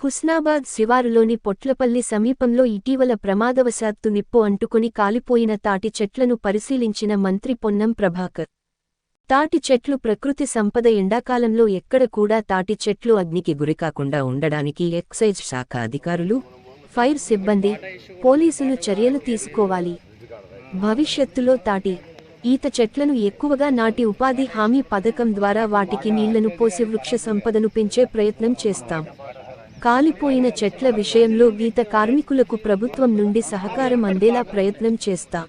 హుస్నాబాద్ శివారులోని పొట్లపల్లి సమీపంలో ఇటీవల ప్రమాదవశాత్తు నిప్పు అంటుకుని కాలిపోయిన తాటి చెట్లను పరిశీలించిన మంత్రి పొన్నం ప్రభాకర్. తాటి చెట్లు ప్రకృతి సంపద ఎండాకాలంలో ఎక్కడ కూడా తాటి చెట్లు అగ్నికి గురికాకుండా ఉండడానికి ఎక్సైజ్ శాఖ అధికారులు ఫైర్ సిబ్బంది పోలీసులు చర్యలు తీసుకోవాలి. భవిష్యత్తులో తాటి ఈత చెట్లను ఎక్కువగా నాటి ఉపాధి హామీ పథకం ద్వారా వాటికి నీళ్ళను పోసి వృక్ష సంపదను పెంచే ప్రయత్నం చేస్తాం. కాలిపోయిన చెట్ల విషయంలో గీత కార్మికులకు ప్రభుత్వం నుండి సహకారం అందేలా ప్రయత్నం చేస్తా.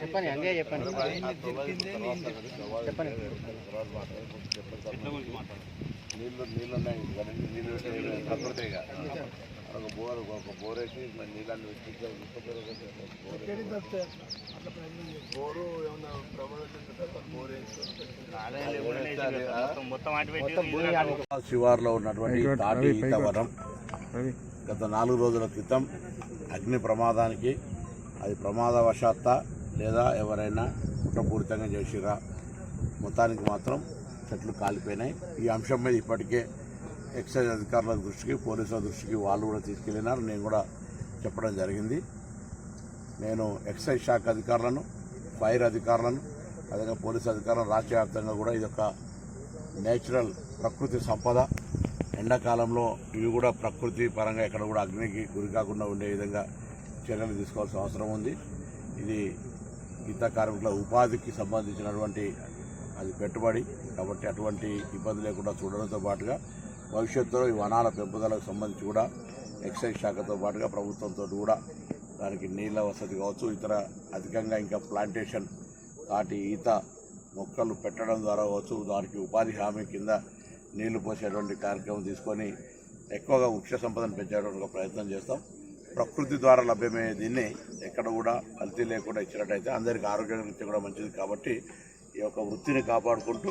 చెప్పండి ఒక బోర్ ఒక బోర్ వేసి నీళ్ళని బోరు ఏమన్నా శివార్లో ఉన్నటువంటి తాటి ఈత వనం గత నాలుగు రోజుల క్రితం అగ్ని ప్రమాదానికి అది ప్రమాదవశాత్త లేదా ఎవరైనా కుట్రపూరితంగా చేసిరా? మొత్తానికి మాత్రం చెట్లు కాలిపోయినాయి. ఈ అంశం మీద ఇప్పటికే ఎక్సైజ్ అధికారుల దృష్టికి పోలీసుల దృష్టికి వాళ్ళు కూడా తీసుకెళ్ళినారు. నేను కూడా చెప్పడం జరిగింది. నేను ఎక్సైజ్ శాఖ అధికారులను ఫైర్ అధికారులను అదేవిధంగా పోలీసు అధికారులను రాష్ట్ర వ్యాప్తంగా కూడా ఇది ఒక నేచురల్ ప్రకృతి సంపద. ఎండాకాలంలో ఇవి కూడా ప్రకృతి పరంగా ఎక్కడ కూడా అగ్నికి గురి కాకుండా ఉండే విధంగా చర్యలు తీసుకోవాల్సిన అవసరం ఉంది. ఇది గీత కార్మికుల ఉపాధికి సంబంధించినటువంటి అది పెట్టుబడి. కాబట్టి అటువంటి ఇబ్బంది లేకుండా చూడడంతో పాటుగా భవిష్యత్తులో ఈ వనాల పెంపుదలకు సంబంధించి కూడా ఎక్సైజ్ శాఖతో పాటుగా ప్రభుత్వంతో కూడా దానికి నీళ్ళ వసతి కావచ్చు ఇతర అధికంగా ఇంకా ప్లాంటేషన్ తాటి ఈత మొక్కలు పెట్టడం ద్వారా కావచ్చు దానికి ఉపాధి హామీ కింద నీళ్ళు పోసేటువంటి కార్యక్రమం తీసుకొని ఎక్కువగా వృక్ష సంపదను పెంచేటువంటి ప్రయత్నం చేస్తాం. ప్రకృతి ద్వారా లభ్యమయ్యే దీన్ని ఎక్కడ కూడా కల్తీ లేకుండా ఇచ్చినట్టయితే అందరికీ ఆరోగ్యం కూడా మంచిది. కాబట్టి ఈ యొక్క వృత్తిని కాపాడుకుంటూ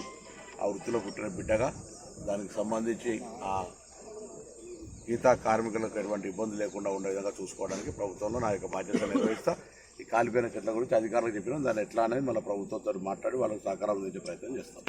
ఆ వృత్తిలో పుట్టిన బిడ్డగా దానికి సంబంధించి ఆ గీతా కార్మికులకు ఎటువంటి ఇబ్బంది లేకుండా ఉండే విధంగా చూసుకోవడానికి ప్రభుత్వంలో నా యొక్క బాధ్యత నిర్వహిస్తా. ఈ కాలిపోయిన చెట్ల గురించి అధికారులకు చెప్పిన. దాన్ని ఎట్లా అనేది మన ప్రభుత్వంతో మాట్లాడి వాళ్ళకి సహకారం అందించే ప్రయత్నం చేస్తాం.